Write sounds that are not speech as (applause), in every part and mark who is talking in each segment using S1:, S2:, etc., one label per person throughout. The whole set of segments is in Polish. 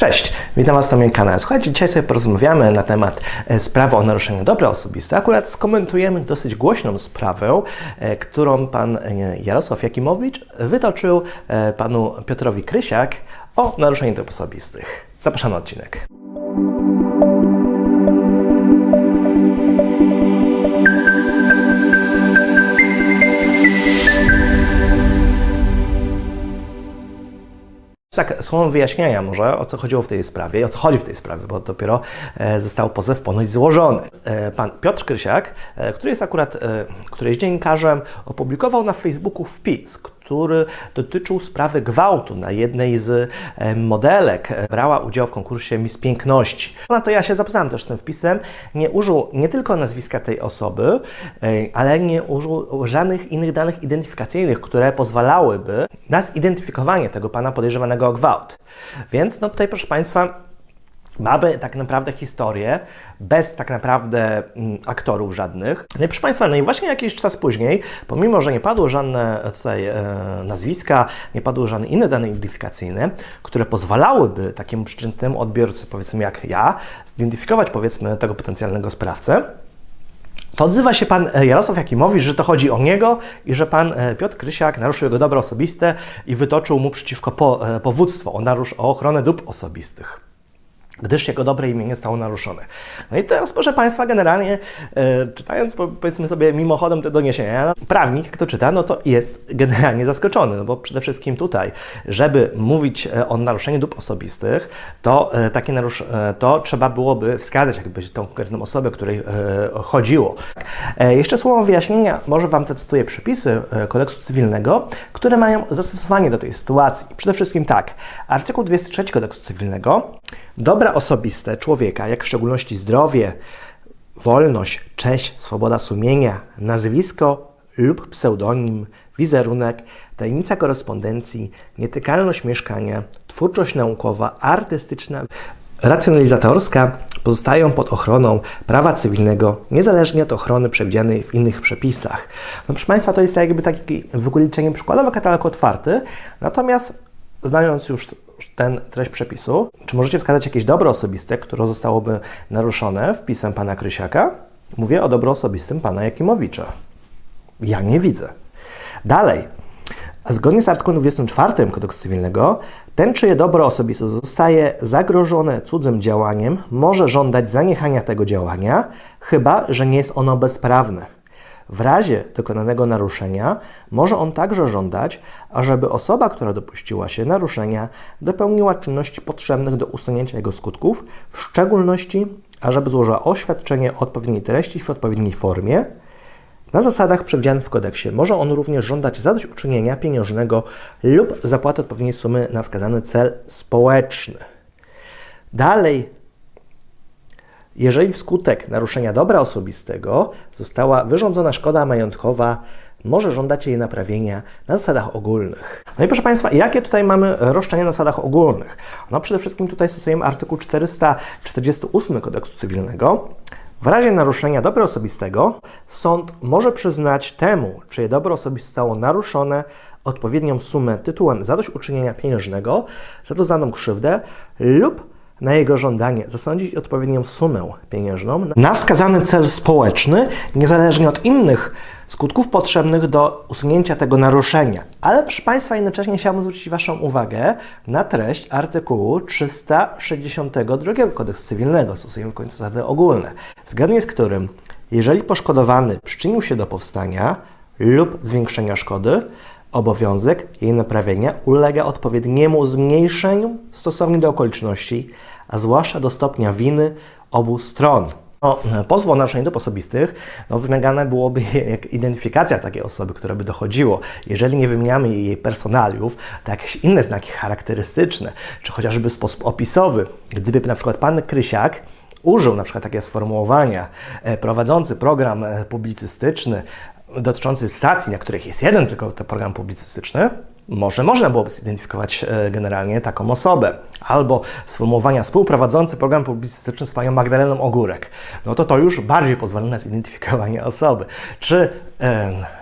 S1: Cześć, witam Was moim kanale. Słuchajcie, dzisiaj sobie porozmawiamy na temat e, sprawy o naruszeniu dobra osobiste. Akurat skomentujemy dosyć głośną sprawę, e, którą pan e, Jarosław Jakimowicz wytoczył panu Piotrowi Krysiak o naruszeniu dóbr osobistych. Zapraszam na odcinek. Tak, słowem wyjaśnienia może, o co chodziło w tej sprawie, o co chodzi w tej sprawie, bo dopiero e, został pozew ponoć złożony. E, pan Piotr Krysiak, e, który jest akurat, który jest dziennikarzem, opublikował na Facebooku wpis, który dotyczył sprawy gwałtu na jednej z e, modelek. Brała udział w konkursie Miss Piękności. Na to ja się zapoznałem też z tym wpisem. Nie użył nie tylko nazwiska tej osoby, e, ale nie użył żadnych innych danych identyfikacyjnych, które pozwalałyby na zidentyfikowanie tego pana podejrzewanego o gwałt. Więc no tutaj, proszę Państwa, Mamy tak naprawdę historię bez tak naprawdę mm, aktorów żadnych. No i proszę Państwa, no i właśnie jakiś czas później, pomimo, że nie padły żadne tutaj e, nazwiska, nie padły żadne inne dane identyfikacyjne, które pozwalałyby takiemu przeciętnemu odbiorcy, powiedzmy jak ja, zidentyfikować powiedzmy tego potencjalnego sprawcę, to odzywa się pan e, Jarosław Jakimowicz, że to chodzi o niego i że pan e, Piotr Krysiak naruszył jego dobro osobiste i wytoczył mu przeciwko po, e, powództwo o, narusz, o ochronę dóbr osobistych gdyż jego dobre imię nie zostało naruszone. No i teraz, proszę Państwa, generalnie e, czytając, po- powiedzmy sobie mimochodem te doniesienia, prawnik, jak to czyta, no to jest generalnie zaskoczony, no bo przede wszystkim tutaj, żeby mówić e, o naruszeniu dóbr osobistych, to e, takie narusz- e, to trzeba byłoby wskazać jakby tą konkretną osobę, której e, chodziło. E, jeszcze słowo wyjaśnienia, może Wam zacytuję przepisy e, kodeksu cywilnego, które mają zastosowanie do tej sytuacji. Przede wszystkim tak, artykuł 203 kodeksu cywilnego Dobra osobiste człowieka, jak w szczególności zdrowie, wolność, cześć, swoboda sumienia, nazwisko lub pseudonim, wizerunek, tajemnica korespondencji, nietykalność mieszkania, twórczość naukowa, artystyczna, racjonalizatorska pozostają pod ochroną prawa cywilnego, niezależnie od ochrony przewidzianej w innych przepisach. No proszę Państwa, to jest jakby taki wykliczenie przykładowy katalog otwarty, natomiast znając już ten treść przepisu, czy możecie wskazać jakieś dobro osobiste, które zostałoby naruszone wpisem pana Krysiaka? Mówię o dobro osobistym pana Jakimowicza. Ja nie widzę. Dalej, zgodnie z artykułem 24 kodeksu cywilnego, ten, czyje dobro osobiste zostaje zagrożone cudzym działaniem, może żądać zaniechania tego działania, chyba że nie jest ono bezprawne. W razie dokonanego naruszenia może on także żądać, ażeby osoba, która dopuściła się naruszenia, dopełniła czynności potrzebnych do usunięcia jego skutków, w szczególności ażeby złożyła oświadczenie o odpowiedniej treści w odpowiedniej formie, na zasadach przewidzianych w kodeksie może on również żądać zadośćuczynienia pieniężnego lub zapłaty odpowiedniej sumy na wskazany cel społeczny. Dalej, jeżeli wskutek naruszenia dobra osobistego została wyrządzona szkoda majątkowa, może żądać jej naprawienia na zasadach ogólnych. No i proszę Państwa, jakie tutaj mamy roszczenia na zasadach ogólnych? No przede wszystkim tutaj stosujemy artykuł 448 kodeksu cywilnego. W razie naruszenia dobra osobistego sąd może przyznać temu, czyje dobro osobiste zostało naruszone, odpowiednią sumę tytułem zadośćuczynienia pieniężnego za doznaną krzywdę lub na jego żądanie zasądzić odpowiednią sumę pieniężną na wskazany cel społeczny, niezależnie od innych skutków potrzebnych do usunięcia tego naruszenia. Ale proszę Państwa, jednocześnie chciałbym zwrócić Waszą uwagę na treść artykułu 362 kodeksu cywilnego, stosujemy w końcu zasady ogólne, zgodnie z którym jeżeli poszkodowany przyczynił się do powstania lub zwiększenia szkody, Obowiązek jej naprawienia ulega odpowiedniemu zmniejszeniu stosownie do okoliczności, a zwłaszcza do stopnia winy obu stron. No, pozwu o naruszenie dóbr osobistych no, wymagana byłoby (laughs) identyfikacja takiej osoby, która by dochodziło. Jeżeli nie wymieniamy jej personaliów, to jakieś inne znaki charakterystyczne, czy chociażby sposób opisowy. Gdyby na przykład pan Krysiak użył na przykład takie sformułowania e, prowadzący program e, publicystyczny dotyczący stacji, na których jest jeden tylko ten program publicystyczny, może można byłoby zidentyfikować e, generalnie taką osobę. Albo sformułowania współprowadzący program publicystyczny z panią Magdaleną Ogórek. No to to już bardziej pozwala na zidentyfikowanie osoby. Czy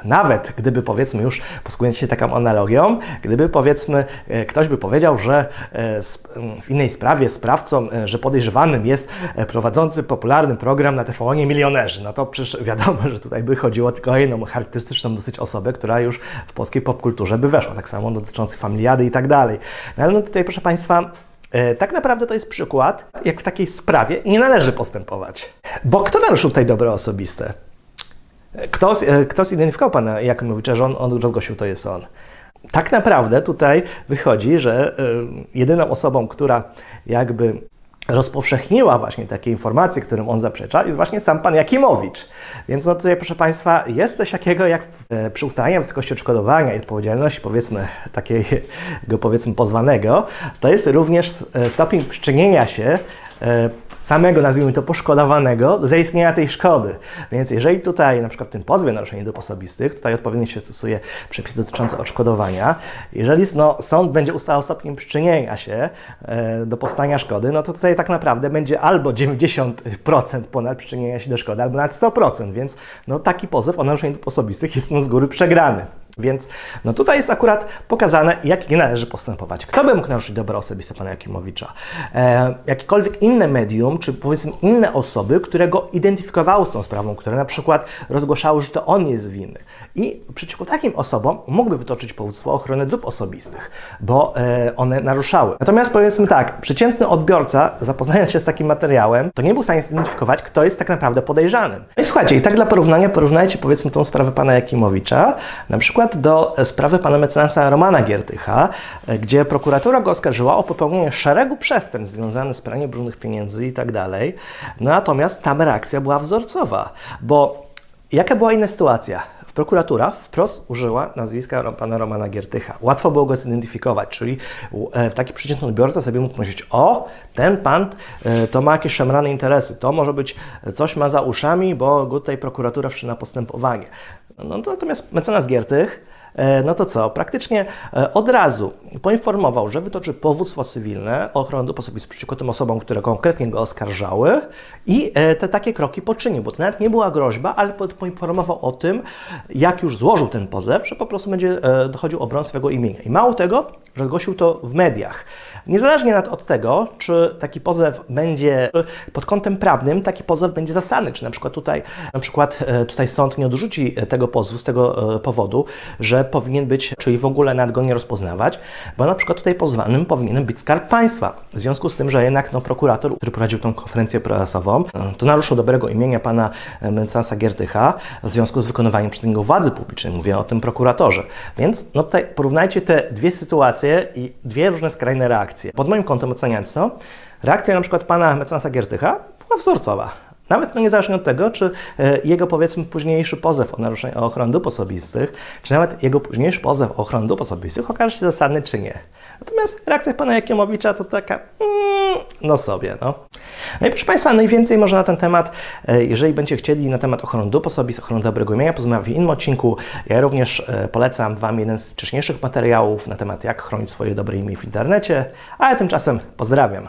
S1: nawet gdyby powiedzmy już posługując się taką analogią, gdyby powiedzmy e, ktoś by powiedział, że e, sp- m, w innej sprawie sprawcą, e, że podejrzewanym jest prowadzący popularny program na TVN Milionerzy, no to przecież wiadomo, że tutaj by chodziło tylko o jedną charakterystyczną dosyć osobę, która już w polskiej popkulturze by weszła, tak samo dotyczący familiady i tak dalej. No ale no tutaj proszę Państwa, Tak naprawdę to jest przykład, jak w takiej sprawie nie należy postępować. Bo kto naruszył tutaj dobro osobiste? Kto, e, kto zidentyfikował pana Jakimowicza, że on, on rozgłosił, to jest on? Tak naprawdę tutaj wychodzi, że e, jedyną osobą, która jakby rozpowszechniła właśnie takie informacje, którym on zaprzecza, jest właśnie sam pan Jakimowicz. Więc no tutaj, proszę Państwa, jest coś takiego jak e, przy ustalaniu wysokości odszkodowania i odpowiedzialności, powiedzmy, takiego powiedzmy pozwanego, to jest również stopień przyczynienia się samego, nazwijmy to, poszkodowanego do zaistnienia tej szkody. Więc jeżeli tutaj na przykład w tym pozwie naruszenie dóbr osobistych, tutaj odpowiednio się stosuje przepisy dotyczące odszkodowania, jeżeli no, sąd będzie ustalał stopień przyczynienia się e, do powstania szkody, no to tutaj tak naprawdę będzie albo 90% ponad przyczynienia się do szkody, albo nawet 100%, więc no, taki pozew o naruszenie dóbr osobistych jest no, z góry przegrany. Więc no tutaj jest akurat pokazane, jak należy postępować. Kto by mógł naruszyć dobro osobiste pana Jakimowicza? E, jakiekolwiek inne medium, czy powiedzmy inne osoby, które go identyfikowały z tą sprawą, które na przykład rozgłaszały, że to on jest winny. I przeciwko takim osobom mógłby wytoczyć powództwo o ochronę dóbr osobistych, bo e, one naruszały. Natomiast powiedzmy tak, przeciętny odbiorca, zapoznając się z takim materiałem, to nie był w stanie zidentyfikować, kto jest tak naprawdę podejrzanym. No i słuchajcie, i tak dla porównania porównajcie powiedzmy tą sprawę pana Jakimowicza, na przykład do e, sprawy pana mecenasa Romana Giertycha, e, gdzie prokuratura go oskarżyła o popełnienie szeregu przestępstw związanych z praniem brudnych pieniędzy i tak dalej. Natomiast tam reakcja była wzorcowa, bo jaka była inna sytuacja? Prokuratura wprost użyła nazwiska pana Romana Giertycha. Łatwo było go zidentyfikować, czyli e, taki przeciętny odbiorca sobie mógł myśleć, o, ten pan e, to ma jakieś szemrane interesy, to może być, e, coś ma za uszami, bo tutaj prokuratura wszczyna postępowanie. No, to natomiast mecenas Giertych no to co? Praktycznie e, od razu poinformował, że wytoczy powództwo cywilne o ochronę dóbr przeciwko tym osobom, które konkretnie go oskarżały i e, te takie kroki poczynił, bo to nawet nie była groźba, ale po- poinformował o tym, jak już złożył ten pozew, że po prostu będzie e, dochodził obron swego imienia. I mało tego, że zgłosił to w mediach. Niezależnie od tego, czy taki pozew będzie pod kątem prawnym, taki pozew będzie zasadny, czy na przykład tutaj, na przykład e, tutaj sąd nie odrzuci e, tego pozwu z tego e, powodu, że powinien być, czyli w ogóle nad go nie rozpoznawać, bo na przykład tutaj pozwanym powinien być Skarb Państwa. W związku z tym, że jednak no, prokurator, który prowadził tą konferencję prasową, to naruszył dobrego imienia pana mecenasa Giertycha w związku z wykonywaniem przez niego władzy publicznej. Mówię o tym prokuratorze. Więc no tutaj porównajcie te dwie sytuacje i dwie różne skrajne reakcje. Pod moim kątem oceniając to, reakcja na przykład pana mecenasa Giertycha była wzorcowa. Nawet no niezależnie od tego, czy e, jego powiedzmy późniejszy pozew o naruszenie o ochronę dóbr osobistych, czy nawet jego późniejszy pozew o ochronę dóbr osobistych okaże się zasadny, czy nie. Natomiast reakcja pana Jakimowicza to taka, mm, no sobie, no. No i proszę Państwa, najwięcej może na ten temat, e, jeżeli będziecie chcieli na temat ochrony dóbr osobistych, ochrony dobrego imienia, porozmawiać w innym odcinku. Ja również e, polecam Wam jeden z wcześniejszych materiałów na temat, jak chronić swoje dobre imię w internecie, a ja tymczasem pozdrawiam.